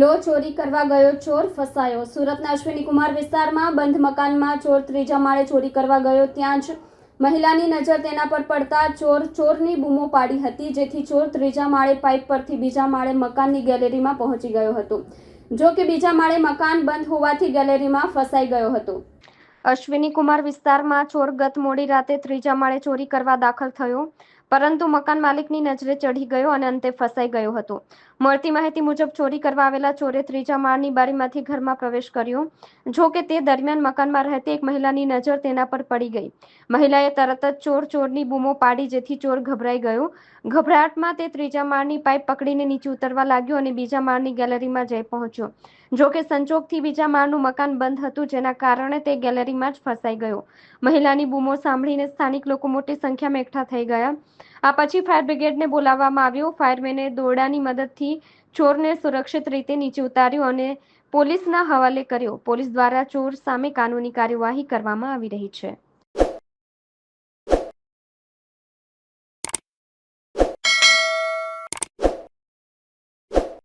લો ચોરી કરવા ગયો, ચોર ફસાયો. સુરતના અશ્વિની કુમાર વિસ્તારમાં બંધ મકાનમાં ચોર ત્રીજા માળે ચોરી કરવા ગયો. ત્યાં જ મહિલાની નજર તેના પર પડતા ચોર ચોરની બૂમો પાડી હતી, જેથી ચોર ત્રીજા માળે પાઇપ પરથી બીજા માળે મકાનની ગેલેરીમાં પહોંચી ગયો હતો, જો કે બીજા માળે મકાન બંધ હોવાથી ગેલેરીમાં ફસાઈ ગયો હતો. અશ્વિની કુમાર વિસ્તારમાં ચોર ગત મોડી રાતે ત્રીજા માળે ચોરી કરવા દાખલ થયો. પરંતુ મકાન માલિકની નજરે ચઢી ગયો અને અંતે ફસાઈ ગયો હતો. મળતી માહિતી મુજબ ચોરી કરવા આવેલા ચોરે ત્રીજા માળની બારીમાંથી ઘરમાં પ્રવેશ કર્યો. જો કે તે દરમિયાન મકાનમાં રહેતી એક મહિલાની નજર તેના પર પડી ગઈ. મહિલાએ તરત જ ચોર ચોરની બૂમો પાડી જેથી ચોર ગભરાઈ ગયો. ગભરાટમાં તે ત્રીજા માળની પાઇપ પકડીને નીચે ઉતરવા લાગ્યો અને બીજા માળની ગેલેરીમાં જઈ પહોંચ્યો. જો કે સંજોગથી બીજા માળનું મકાન બંધ હતું જેના કારણે તે ગેલેરીમાં જ ફસાઈ ગયો. મહિલાની બૂમો સાંભળીને સ્થાનિક લોકો મોટી સંખ્યામાં એકઠા થઈ ગયા. આ પછી ફાયર બ્રિગેડને બોલાવવામાં આવ્યો. ફાયરમેને દોરડાની મદદથી ચોરને સુરક્ષિત રીતે નીચે ઉતાર્યો અને પોલીસના હવાલે કર્યો. પોલીસ દ્વારા ચોર સામે કાનૂની કાર્યવાહી કરવામાં આવી રહી છે.